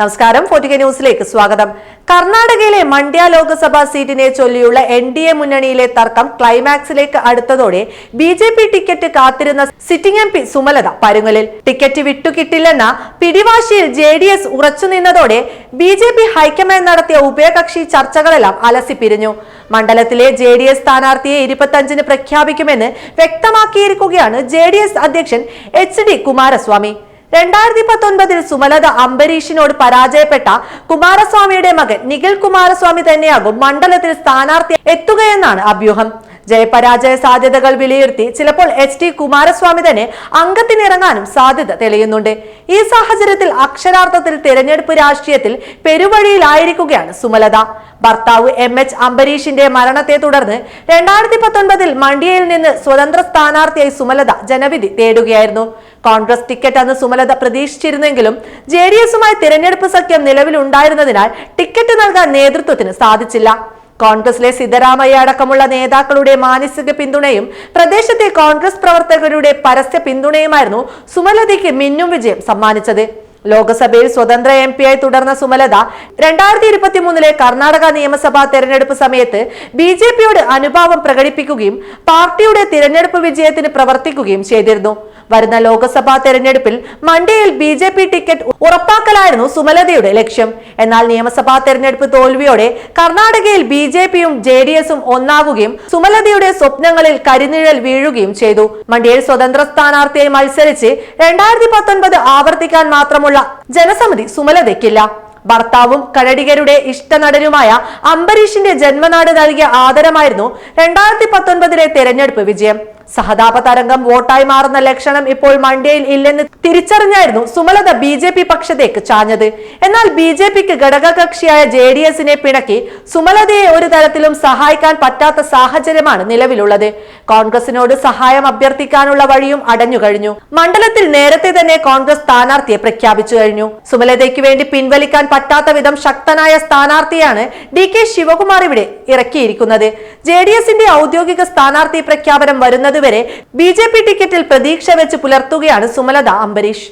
നമസ്കാരം. ഫോർട്ടിക ന്യൂസിലേക്ക് സ്വാഗതം. കർണാടകയിലെ മണ്ഡ്യ ലോക്സഭാ സീറ്റിനെ ചൊല്ലിയുള്ള എൻ ഡി എ മുന്നണിയിലെ തർക്കം ക്ലൈമാക്സിലേക്ക് അടുത്തതോടെ ബി ജെ പി ടിക്കറ്റ് കാത്തിരുന്ന സിറ്റിംഗ് എം പി സുമലത പരുങ്ങലിൽ. ടിക്കറ്റ് വിട്ടുകിട്ടില്ലെന്ന പിടിവാശിയിൽ J D S ഉറച്ചുനിന്നതോടെ B J P high command നടത്തിയ ഉഭയകക്ഷി ചർച്ചകളെല്ലാം അലസിപ്പിരിഞ്ഞു. മണ്ഡലത്തിലെ ജെ ഡി എസ് സ്ഥാനാർത്ഥിയെ ഇരുപത്തഞ്ചിന് പ്രഖ്യാപിക്കുമെന്ന് വ്യക്തമാക്കിയിരിക്കുകയാണ് ജെ ഡി എസ് അധ്യക്ഷൻ എച്ച് ഡി കുമാരസ്വാമി. രണ്ടായിരത്തി പത്തൊൻപതിൽ സുമലത അംബരീഷിനോട് പരാജയപ്പെട്ട കുമാരസ്വാമിയുടെ മകൻ നിഖിൽ കുമാരസ്വാമി തന്നെയാകും മണ്ഡലത്തിൽ സ്ഥാനാർത്ഥി എത്തുകയെന്നാണ് അഭ്യൂഹം. ജയപരാജയ സാധ്യതകൾ വിലയിരുത്തി ചിലപ്പോൾ എച്ച് ടി കുമാരസ്വാമി തന്നെ അംഗത്തിനിറങ്ങാനും സാധ്യത തെളിയുന്നുണ്ട്. ഈ സാഹചര്യത്തിൽ അക്ഷരാർത്ഥത്തിൽ തെരഞ്ഞെടുപ്പ് രാഷ്ട്രീയത്തിൽ പെരുവഴിയിലായിരിക്കുകയാണ് സുമലത. ഭർത്താവ് എം എച്ച് അംബരീഷിന്റെ മരണത്തെ തുടർന്ന് രണ്ടായിരത്തി പത്തൊൻപതിൽ മണ്ഡിയയിൽ നിന്ന് സ്വതന്ത്ര സ്ഥാനാർത്ഥിയായി സുമലത ജനവിധി തേടുകയായിരുന്നു. കോൺഗ്രസ് ടിക്കറ്റ് അന്ന് സുമലത പ്രതീക്ഷിച്ചിരുന്നെങ്കിലും ജെ ഡി എസുമായി തിരഞ്ഞെടുപ്പ് സഖ്യം നിലവിലുണ്ടായിരുന്നതിനാൽ ടിക്കറ്റ് നൽകാൻ നേതൃത്വത്തിന് സാധിച്ചില്ല. കോൺഗ്രസിലെ സിദ്ധരാമയ്യ അടക്കമുള്ള നേതാക്കളുടെ മാനസിക പിന്തുണയും പ്രദേശത്തെ കോൺഗ്രസ് പ്രവർത്തകരുടെ പരസ്യ പിന്തുണയുമായിരുന്നു സുമലതയ്ക്ക് മിന്നും വിജയം സമ്മാനിച്ചത്. ലോക്സഭയിൽ സ്വതന്ത്ര എം ആയി തുടർന്ന സുമലത രണ്ടായിരത്തി ഇരുപത്തി മൂന്നിലെ കർണാടക നിയമസഭാ തെരഞ്ഞെടുപ്പ് സമയത്ത് ബി ജെ പിയോട് അനുഭാവം പ്രകടിപ്പിക്കുകയും പാർട്ടിയുടെ തിരഞ്ഞെടുപ്പ് വിജയത്തിന് പ്രവർത്തിക്കുകയും ചെയ്തിരുന്നു. വരുന്ന ലോക്സഭാ തെരഞ്ഞെടുപ്പിൽ മണ്ഡ്യയിൽ ബി ജെ പി ടിക്കറ്റ് ഉറപ്പാക്കലായിരുന്നു സുമലതയുടെ ലക്ഷ്യം. എന്നാൽ നിയമസഭാ തെരഞ്ഞെടുപ്പ് തോൽവിയോടെ കർണാടകയിൽ ബി ജെ പിയും ജെ ഡി എസും ഒന്നാകുകയും സുമലതയുടെ സ്വപ്നങ്ങളിൽ കരിനിഴൽ വീഴുകയും ചെയ്തു. മണ്ഡ്യയിൽ സ്വതന്ത്ര സ്ഥാനാർത്ഥിയായി മത്സരിച്ച് രണ്ടായിരത്തി പത്തൊൻപത് ആവർത്തിക്കാൻ മാത്രമുള്ള ജനസമിതി സുമലതയ്ക്കില്ല. ഭർത്താവും കഴടികരുടെ ഇഷ്ടനടനുമായ അംബരീഷിന്റെ ജന്മനാട് നൽകിയ ആദരമായിരുന്നു രണ്ടായിരത്തി പത്തൊൻപതിലെ തെരഞ്ഞെടുപ്പ് വിജയം. സഹതാപ തരംഗം വോട്ടായി മാറുന്ന ലക്ഷണം ഇപ്പോൾ മണ്ഡ്യയിൽ ഇല്ലെന്ന് തിരിച്ചറിഞ്ഞായിരുന്നു സുമലത ബി ജെ പി പക്ഷത്തേക്ക് ചാഞ്ഞത്. എന്നാൽ ബി ജെ പിക്ക് ഘടകകക്ഷിയായ ജെ ഡി എസിനെ പിണക്കി സുമലതയെ ഒരു തരത്തിലും സഹായിക്കാൻ പറ്റാത്ത സാഹചര്യമാണ് നിലവിലുള്ളത്. കോൺഗ്രസിനോട് സഹായം അഭ്യർത്ഥിക്കാനുള്ള വഴിയും അടഞ്ഞു കഴിഞ്ഞു. മണ്ഡലത്തിൽ നേരത്തെ തന്നെ കോൺഗ്രസ് സ്ഥാനാർത്ഥിയെ പ്രഖ്യാപിച്ചു കഴിഞ്ഞു. സുമലതയ്ക്ക് വേണ്ടി പിൻവലിക്കാൻ പറ്റാത്ത വിധം ശക്തനായ സ്ഥാനാർത്ഥിയാണ് ഡി കെ ശിവകുമാർ ഇവിടെ ഇറക്കിയിരിക്കുന്നത്. ജെ ഡി എസിന്റെ ഔദ്യോഗിക സ്ഥാനാർത്ഥി പ്രഖ്യാപനം വരുന്നതുവരെ ബി ടിക്കറ്റിൽ പ്രതീക്ഷ വെച്ച് പുലർത്തുകയാണ് സുമലത അംബരീഷ്.